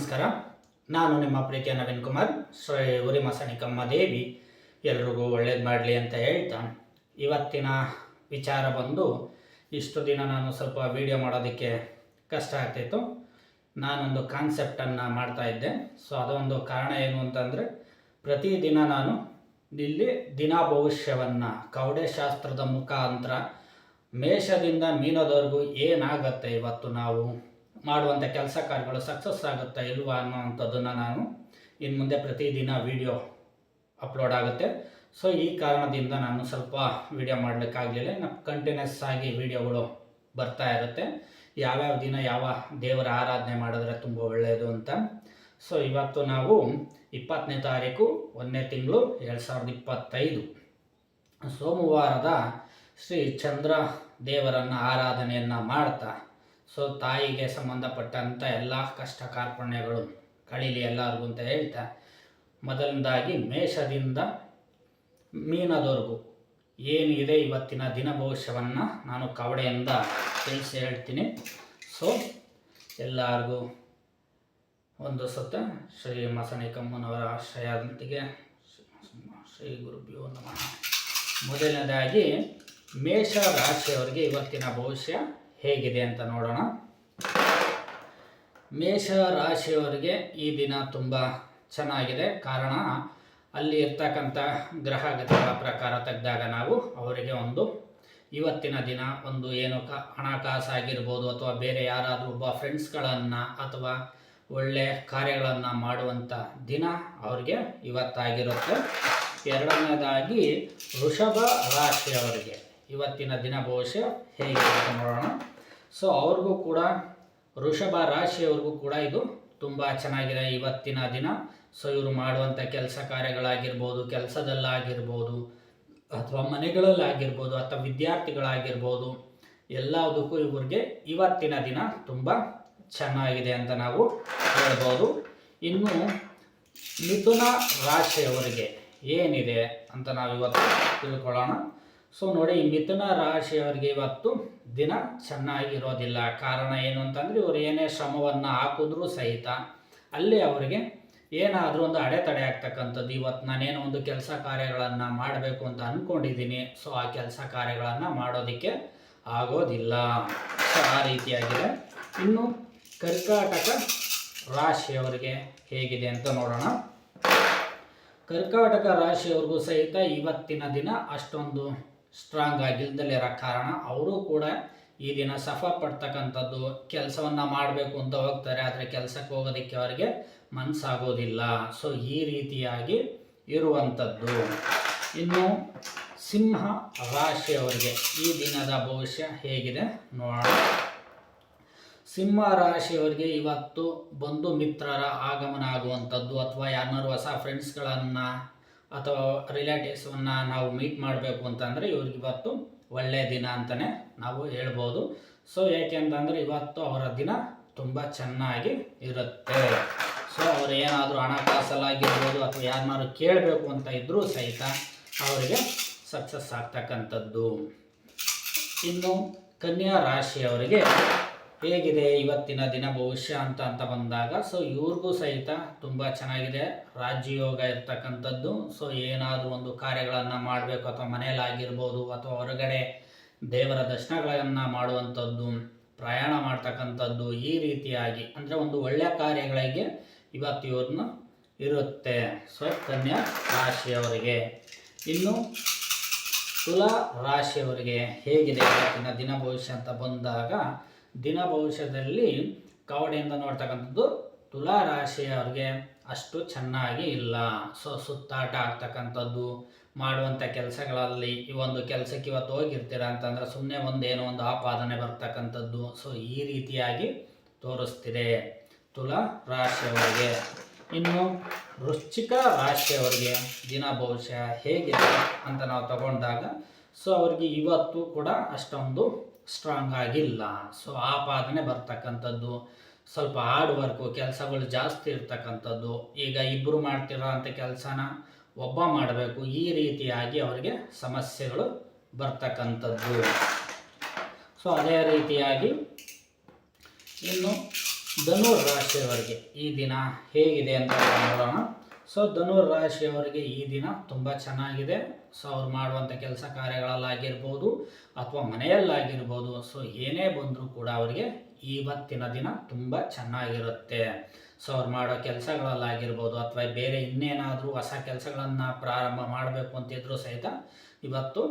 ನಮಸ್ಕಾರ. ನಾನು ನಿಮ್ಮ ಪ್ರೀತಿಯ ನವೀನ್ ಕುಮಾರ್. ಶ್ರೀ ಉರಿಮಸಣಿಕಮ್ಮ ದೇವಿ. ಎಲ್ರಿಗೂ ಒಳ್ಳೇದು ಮಾಡಲಿ ಅಂತ ಹೇಳ್ತಾ. ಇವತ್ತಿನ ವಿಚಾರ ಬಂದು, ಇಷ್ಟು ದಿನ ನಾನು ಸ್ವಲ್ಪ ವಿಡಿಯೋ ಮಾಡೋದಕ್ಕೆ ಕಷ್ಟ ಆಗ್ತಿತ್ತು. ನಾನೊಂದು ಕಾನ್ಸೆಪ್ಟನ್ನು ಮಾಡ್ತಾ ಇದ್ದೆ. ಸೊ ಅದೊಂದು ಕಾರಣ ಏನು ಅಂತಂದರೆ, ಪ್ರತಿದಿನ ನಾನು ಇಲ್ಲಿ ದಿನ ಭವಿಷ್ಯವನ್ನು ಕವಡೆ ಶಾಸ್ತ್ರದ ಮುಖಾಂತರ ಮೇಷದಿಂದ ಮೀನದವರೆಗೂ ಏನಾಗತ್ತೆ ಇವತ್ತು ನಾವು? ಮಾಡುವಂಥ ಕೆಲಸ ಕಾರ್ಯಗಳು ಸಕ್ಸಸ್ ಆಗುತ್ತಾ ಇಲ್ವಾ ಅನ್ನೋವಂಥದ್ದನ್ನು ನಾನು ಇನ್ನು ಮುಂದೆ ಪ್ರತಿದಿನ ವಿಡಿಯೋ ಅಪ್ಲೋಡ್ ಆಗುತ್ತೆ. ಸೊ ಈ ಕಾರಣದಿಂದ ನಾನು ಸ್ವಲ್ಪ ವಿಡಿಯೋ ಮಾಡಲಿಕ್ಕಾಗಲಿಲ್ಲ. ಇನ್ನು ಕಂಟಿನ್ಯೂಸ್ ಆಗಿ ವಿಡಿಯೋಗಳು ಬರ್ತಾ ಇರುತ್ತೆ. ಯಾವ್ಯಾವ ದಿನ ಯಾವ ದೇವರ ಆರಾಧನೆ ಮಾಡಿದ್ರೆ ತುಂಬ ಒಳ್ಳೆಯದು ಅಂತ. ಸೊ ಇವತ್ತು ನಾವು ಇಪ್ಪತ್ತನೇ ತಾರೀಕು, ಒಂದನೇ ತಿಂಗಳು, ಎರಡು ಸಾವಿರದ ಇಪ್ಪತ್ತೈದು. ಸೋಮವಾರದ ಶ್ರೀ ಚಂದ್ರ ದೇವರನ್ನು ಆರಾಧನೆಯನ್ನು ಮಾಡ್ತಾ ಸೊ ತಾಯಿಗೆ ಸಂಬಂಧಪಟ್ಟಂಥ ಎಲ್ಲ ಕಷ್ಟ ಕಾರ್ಪಣ್ಯಗಳು ಕಳೀಲಿ ಎಲ್ಲರಿಗೂ ಅಂತ ಹೇಳ್ತಾ, ಮೊದಲನೇದಾಗಿ ಮೇಷದಿಂದ ಮೀನದವರೆಗೂ. ಏನಿದೆ ಇವತ್ತಿನ ದಿನ ಭವಿಷ್ಯವನ್ನು ನಾನು ಕವಡೆಯಿಂದ ತಿಳಿಸಿ ಹೇಳ್ತೀನಿ. ಸೊ, ಎಲ್ಲರಿಗೂ ಒಂದು ಸುತ್ತ ಶ್ರೀ ಮಸನಿಕಮ್ಮನವರ ಆಶ್ರಯದೊಂದಿಗೆ ಶ್ರೀ ಗುರುಭ್ಯೋ ಮೊದಲನೇದಾಗಿ ಮೇಷ ರಾಶಿಯವರಿಗೆ ಇವತ್ತಿನ ಭವಿಷ್ಯ ಹೇಗಿದೆ ಅಂತ ನೋಡೋಣ. ಮೇಷ ರಾಶಿಯವರಿಗೆ ಈ ದಿನ ತುಂಬ ಚೆನ್ನಾಗಿದೆ. ಕಾರಣ, ಅಲ್ಲಿ ಇರ್ತಕ್ಕಂಥ ಗ್ರಹಗತಿಗಳ ಪ್ರಕಾರ ತೆಗೆದಾಗ ನಾವು ಅವರಿಗೆ ಒಂದು ಇವತ್ತಿನ ದಿನ, ಒಂದು ಏನು ಕ ಹಣಕಾಸಾಗಿರ್ಬೋದು ಅಥವಾ ಬೇರೆ ಯಾರಾದರೂ ಒಬ್ಬ ಫ್ರೆಂಡ್ಸ್ಗಳನ್ನು ಅಥವಾ ಒಳ್ಳೆ ಕಾರ್ಯಗಳನ್ನು ಮಾಡುವಂಥ ದಿನ ಅವ್ರಿಗೆ ಇವತ್ತಾಗಿರುತ್ತೆ. ಎರಡನೇದಾಗಿ, ವೃಷಭ ರಾಶಿಯವರಿಗೆ. ಇವತ್ತಿನ ದಿನ ಭವಿಷ್ಯ ಹೇಗೆ ಅಂತ ನೋಡೋಣ. ಸೊ ಅವ್ರಿಗೂ ಕೂಡ ವೃಷಭ ರಾಶಿಯವ್ರಿಗೂ ಕೂಡ ಇದು ತುಂಬ ಚೆನ್ನಾಗಿದೆ ಇವತ್ತಿನ ದಿನ. ಸೊ ಇವರು ಮಾಡುವಂಥ ಕೆಲಸ ಕಾರ್ಯಗಳಾಗಿರ್ಬೋದು, ಕೆಲಸದಲ್ಲಾಗಿರ್ಬೋದು, ಅಥವಾ ಮನೆಗಳಲ್ಲಾಗಿರ್ಬೋದು, ಅಥವಾ ವಿದ್ಯಾರ್ಥಿಗಳಾಗಿರ್ಬೋದು, ಎಲ್ಲದಕ್ಕೂ ಇವ್ರಿಗೆ ಇವತ್ತಿನ ದಿನ ತುಂಬ ಚೆನ್ನಾಗಿದೆ ಅಂತ ನಾವು ಹೇಳ್ಬೋದು. ಇನ್ನು ಮಿಥುನ ರಾಶಿಯವರಿಗೆ ಏನಿದೆ ಅಂತ ನಾವು ಇವತ್ತು ತಿಳ್ಕೊಳ್ಳೋಣ. ಸೊ ನೋಡಿ, ಮಿಥುನ ರಾಶಿಯವರಿಗೆ ಇವತ್ತು ದಿನ ಚೆನ್ನಾಗಿರೋದಿಲ್ಲ. ಕಾರಣ ಏನು ಅಂತಂದರೆ, ಇವರು ಏನೇ ಶ್ರಮವನ್ನು ಹಾಕಿದ್ರೂ ಸಹಿತ ಅಲ್ಲಿ ಅವರಿಗೆ ಏನಾದರೂ ಒಂದು ಅಡೆತಡೆ ಆಗ್ತಕ್ಕಂಥದ್ದು. ಇವತ್ತು ನಾನೇನೋ ಒಂದು ಕೆಲಸ ಕಾರ್ಯಗಳನ್ನು ಮಾಡಬೇಕು ಅಂತ ಅಂದ್ಕೊಂಡಿದ್ದೀನಿ ಸೊ, ಆ ಕೆಲಸ ಕಾರ್ಯಗಳನ್ನು ಮಾಡೋದಕ್ಕೆ ಆಗೋದಿಲ್ಲ. ಸೊ, ಆ ರೀತಿಯಾಗಿದೆ. ಇನ್ನು ಕರ್ಕಾಟಕ ರಾಶಿಯವರಿಗೆ ಹೇಗಿದೆ ಅಂತ ನೋಡೋಣ. ಕರ್ಕಾಟಕ ರಾಶಿಯವ್ರಿಗೂ ಸಹಿತ ಇವತ್ತಿನ ದಿನ ಅಷ್ಟೊಂದು ಸ್ಟ್ರಾಂಗ್ ಆಗಿಲ್ದಲಿರೋ ಕಾರಣ ಅವರು ಕೂಡ ಈ ದಿನ ಸಫರ್ ಪಡ್ತಕ್ಕಂಥದ್ದು ಕೆಲಸವನ್ನು ಮಾಡಬೇಕು ಅಂತ ಹೋಗ್ತಾರೆ, ಆದರೆ ಕೆಲಸಕ್ಕೆ ಹೋಗೋದಕ್ಕೆ ಅವರಿಗೆ ಮನಸ್ಸಾಗೋದಿಲ್ಲ ಸೊ ಈ ರೀತಿಯಾಗಿ ಇರುವಂಥದ್ದು. ಇನ್ನು ಸಿಂಹ ರಾಶಿಯವರಿಗೆ ಈ ದಿನದ ಭವಿಷ್ಯ ಹೇಗಿದೆ ನೋಡೋಣ. ಸಿಂಹ ರಾಶಿಯವರಿಗೆ ಇವತ್ತು ಬಂಧು ಮಿತ್ರರ ಆಗಮನ ಆಗುವಂಥದ್ದು, ಅಥವಾ ಯಾರನ್ನಾರು ಹೊಸ ಫ್ರೆಂಡ್ಸ್ಗಳನ್ನು ಅಥವಾ ರಿಲೇಟಿವ್ಸನ್ನು ನಾವು ಮೀಟ್ ಮಾಡಬೇಕು ಅಂತಂದರೆ ಇವ್ರಿಗೆ ಇವತ್ತು ಒಳ್ಳೆಯ ದಿನ ಅಂತಲೇ ನಾವು ಹೇಳ್ಬೋದು. ಸೊ ಏಕೆಂತಂದರೆ ಇವತ್ತು ಅವರ ದಿನ ತುಂಬ ಚೆನ್ನಾಗಿ ಇರುತ್ತೆ. ಸೊ ಅವ್ರು ಏನಾದರೂ ಹಣಕಾಸಲ್ಲಾಗಿರ್ಬೋದು ಅಥವಾ ಯಾರನ್ನಾದ್ರು ಕೇಳಬೇಕು ಅಂತ ಇದ್ದರೂ ಸಹಿತ ಅವರಿಗೆ ಸಕ್ಸಸ್ ಆಗ್ತಕ್ಕಂಥದ್ದು. ಇನ್ನು ಕನ್ಯಾ ರಾಶಿಯವರಿಗೆ ಹೇಗಿದೆ ಇವತ್ತಿನ ದಿನ ಭವಿಷ್ಯ ಅಂತ ಅಂತ ಬಂದಾಗ ಸೊ ಇವ್ರಿಗೂ ಸಹಿತ ತುಂಬ ಚೆನ್ನಾಗಿದೆ. ರಾಜ್ಯಯೋಗ ಇರ್ತಕ್ಕಂಥದ್ದು ಸೊ ಏನಾದರೂ ಒಂದು ಕಾರ್ಯಗಳನ್ನು ಮಾಡಬೇಕು ಅಥವಾ ಮನೆಯಲ್ಲಾಗಿರ್ಬೋದು ಅಥವಾ ಹೊರಗಡೆ ದೇವರ ದರ್ಶನಗಳನ್ನು ಮಾಡುವಂಥದ್ದು, ಪ್ರಯಾಣ ಮಾಡ್ತಕ್ಕಂಥದ್ದು ಈ ರೀತಿಯಾಗಿ. ಅಂದರೆ ಒಂದು ಒಳ್ಳೆಯ ಕಾರ್ಯಗಳಿಗೆ ಇವತ್ತು ಇವ್ರನ್ನ ಇರುತ್ತೆ. ಸೊ ಕನ್ಯಾ ರಾಶಿಯವರಿಗೆ. ಇನ್ನು ತುಲಾ ರಾಶಿಯವರಿಗೆ ಹೇಗಿದೆ ಇವತ್ತಿನ ದಿನ ಭವಿಷ್ಯ ಅಂತ ಬಂದಾಗ ದಿನ ಭವಿಷ್ಯದಲ್ಲಿ ಕವಡೆಯಿಂದ ನೋಡ್ತಕ್ಕಂಥದ್ದು ತುಲಾ ರಾಶಿಯವ್ರಿಗೆ ಅಷ್ಟು ಚೆನ್ನಾಗಿ ಇಲ್ಲ. ಸೊ, ಸುತ್ತಾಟ ಆಗ್ತಕ್ಕಂಥದ್ದು, ಮಾಡುವಂಥ ಕೆಲಸಗಳಲ್ಲಿ ಈ ಒಂದು ಕೆಲಸಕ್ಕೆ ಇವತ್ತು ಹೋಗಿರ್ತೀರ ಅಂತಂದ್ರೆ ಸುಮ್ಮನೆ ಒಂದೇನೋ ಒಂದು ಆಪಾದನೆ ಬರ್ತಕ್ಕಂಥದ್ದು, ಸೊ ಈ ರೀತಿಯಾಗಿ ತೋರಿಸ್ತಿದೆ ತುಲಾ ರಾಶಿಯವರಿಗೆ. ಇನ್ನು ವೃಶ್ಚಿಕ ರಾಶಿಯವರಿಗೆ ದಿನ ಭವಿಷ್ಯ ಹೇಗಿದೆ ಅಂತ ನಾವು ತಗೊಂಡಾಗ, ಸೊ ಅವರಿಗೆ ಇವತ್ತು ಕೂಡ ಅಷ್ಟೊಂದು ಸ್ಟ್ರಾಂಗ್ ಆಗಿಲ್ಲ. ಸೊ ಆಪಾದನೆ ಬರ್ತಕ್ಕಂಥದ್ದು. ಸ್ವಲ್ಪ ಹಾರ್ಡ್ ವರ್ಕು ಕೆಲಸಗಳು ಜಾಸ್ತಿ ಇರ್ತಕ್ಕಂಥದ್ದು. ಈಗ ಇಬ್ಬರು ಮಾಡ್ತಿರೋ ಅಂಥ ಕೆಲಸನ ಒಬ್ಬ ಮಾಡಬೇಕು. ಈ ರೀತಿಯಾಗಿ ಅವರಿಗೆ ಸಮಸ್ಯೆಗಳು ಬರ್ತಕ್ಕಂಥದ್ದು. ಸೊ ಅದೇ ರೀತಿಯಾಗಿ ಇನ್ನು ಧನುರ್ ರಾಶಿಯವರಿಗೆ ಈ ದಿನ ಹೇಗಿದೆ ಅಂತ ನೋಡೋಣ. ಸೊ ಧನುರ್ ರಾಶಿಯವರಿಗೆ ಈ ದಿನ ತುಂಬ ಚೆನ್ನಾಗಿದೆ. ಸೊ ಅವ್ರು ಮಾಡುವಂಥ ಕೆಲಸ ಕಾರ್ಯಗಳಲ್ಲಾಗಿರ್ಬೋದು ಅಥವಾ ಮನೆಯಲ್ಲಾಗಿರ್ಬೋದು. ಸೊ ಏನೇ ಬಂದರೂ ಕೂಡ ಅವರಿಗೆ ಇವತ್ತಿನ ದಿನ ತುಂಬ ಚೆನ್ನಾಗಿರುತ್ತೆ. ಸೊ ಅವ್ರು ಮಾಡೋ ಕೆಲಸಗಳಲ್ಲಾಗಿರ್ಬೋದು ಅಥವಾ ಬೇರೆ ಇನ್ನೇನಾದರೂ ಹೊಸ ಕೆಲಸಗಳನ್ನು ಪ್ರಾರಂಭ ಮಾಡಬೇಕು ಅಂತಿದ್ರೂ ಸಹಿತ ಇವತ್ತು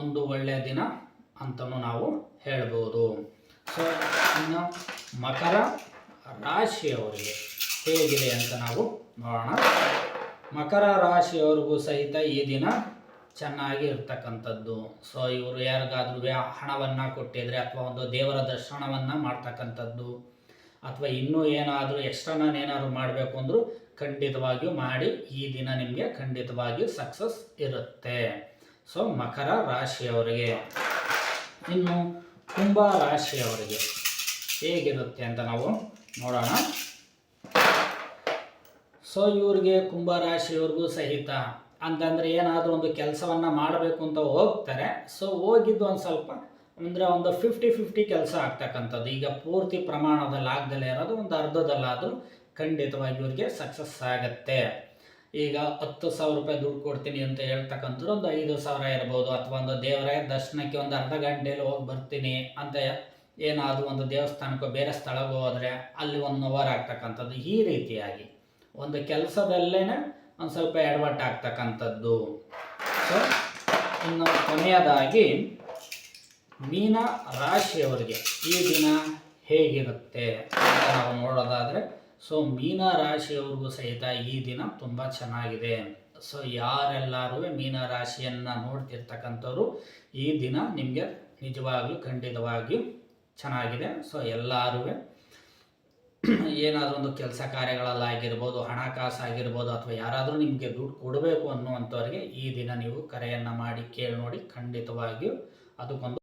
ಒಂದು ಒಳ್ಳೆಯ ದಿನ ಅಂತಲೂ ನಾವು ಹೇಳ್ಬೋದು. ಸೊ ಇನ್ನು ಮಕರ ರಾಶಿಯವರಿಗೆ ಹೇಗಿದೆ ಅಂತ ನಾವು ನೋಡೋಣ ಮಕರ ರಾಶಿಯವರಿಗೂ ಸಹಿತ ಈ ದಿನ ಚೆನ್ನಾಗಿ ಇರ್ತಕ್ಕಂಥದ್ದು. ಸೊ ಇವರು ಯಾರಿಗಾದ್ರೂ ಹಣವನ್ನು ಕೊಟ್ಟಿದ್ರೆ ಅಥವಾ ಒಂದು ದೇವರ ದರ್ಶನವನ್ನು ಮಾಡ್ತಕ್ಕಂಥದ್ದು. ಅಥವಾ ಇನ್ನೂ ಏನಾದರೂ ಎಕ್ಸ್ಟ್ರಾನ ಏನಾದರೂ ಮಾಡಬೇಕು ಅಂದರೂ ಖಂಡಿತವಾಗಿಯೂ ಮಾಡಿ ಈ ದಿನ ನಿಮಗೆ ಖಂಡಿತವಾಗಿಯೂ ಸಕ್ಸಸ್ ಇರುತ್ತೆ. ಸೊ ಮಕರ ರಾಶಿಯವರಿಗೆ. ಇನ್ನು ಕುಂಭ ರಾಶಿಯವರಿಗೆ ಹೇಗಿರುತ್ತೆ ಅಂತ ನಾವು ನೋಡೋಣ. ಸೊ ಇವ್ರಿಗೆ ಕುಂಭ ರಾಶಿಯವ್ರಿಗೂ ಸಹಿತ ಅಂತಂದರೆ ಏನಾದರೂ ಒಂದು ಕೆಲಸವನ್ನು ಮಾಡಬೇಕು ಅಂತ ಹೋಗ್ತಾರೆ. ಸೊ ಹೋಗಿದ್ದು ಒಂದು ಸ್ವಲ್ಪ ಅಂದರೆ ಒಂದು ಫಿಫ್ಟಿ ಫಿಫ್ಟಿ ಕೆಲಸ ಆಗ್ತಕ್ಕಂಥದ್ದು. ಈಗ ಪೂರ್ತಿ ಪ್ರಮಾಣದಲ್ಲಿ ಆಗದಲ್ಲೇ ಇರೋದು ಒಂದು ಅರ್ಧದಲ್ಲಾದರೂ ಖಂಡಿತವಾಗಿ ಇವ್ರಿಗೆ ಸಕ್ಸಸ್ ಆಗುತ್ತೆ. ಈಗ ಹತ್ತು ಸಾವಿರ ರೂಪಾಯಿ ದುಡ್ಡು ಕೊಡ್ತೀನಿ ಅಂತ ಹೇಳ್ತಕ್ಕಂಥದ್ದು ಒಂದು ಐದು ಸಾವಿರ ಇರ್ಬೋದು ಅಥವಾ ಒಂದು ದೇವರ ದರ್ಶನಕ್ಕೆ ಒಂದು ಅರ್ಧ ಗಂಟೆಯಲ್ಲಿ ಹೋಗಿ ಬರ್ತೀನಿ ಅಂತ ಏನಾದರೂ ಒಂದು ದೇವಸ್ಥಾನಕ್ಕೋ ಬೇರೆ ಸ್ಥಳಕ್ಕೆ ಹೋದರೆ ಅಲ್ಲಿ ಒಂದು ಓವರ್ ಆಗ್ತಕ್ಕಂಥದ್ದು ಈ ರೀತಿಯಾಗಿ. ಒಂದು ಕೆಲಸದಲ್ಲೇ ಒಂದು ಸ್ವಲ್ಪ ಎಡವಟ್ಟು ಆಗ್ತಕ್ಕಂಥದ್ದು. ಸೊ ಇನ್ನು ಕೊನೆಯದಾಗಿ ಮೀನ ರಾಶಿಯವರಿಗೆ ಈ ದಿನ ಹೇಗಿರುತ್ತೆ ಅಂತ ನಾವು ನೋಡೋದಾದರೆ ಸೊ ಮೀನ ರಾಶಿಯವ್ರಿಗೂ ಸಹಿತ ಈ ದಿನ ತುಂಬ ಚೆನ್ನಾಗಿದೆ. ಸೊ ಯಾರೆಲ್ಲರೂ ಮೀನ ರಾಶಿಯನ್ನು ನೋಡ್ತಿರ್ತಕ್ಕಂಥವ್ರು ಈ ದಿನ ನಿಮಗೆ ನಿಜವಾಗ್ಲೂ ಖಂಡಿತವಾಗಿಯೂ ಚೆನ್ನಾಗಿದೆ. ಸೊ ಎಲ್ಲರೂ ಏನಾದರೂ ಒಂದು ಕೆಲಸ ಕಾರ್ಯಗಳಲ್ಲಾಗಿರ್ಬೋದು ಹಣಕಾಸು ಆಗಿರ್ಬೋದು ಅಥವಾ ಯಾರಾದರೂ ನಿಮಗೆ ದುಡ್ಡು ಕೊಡಬೇಕು ಅನ್ನುವಂಥವ್ರಿಗೆ ಈ ದಿನ ನೀವು ಕರೆಯನ್ನು ಮಾಡಿ ಕೇಳಿ ನೋಡಿ ಖಂಡಿತವಾಗಿಯೂ ಅದಕ್ಕೊಂದು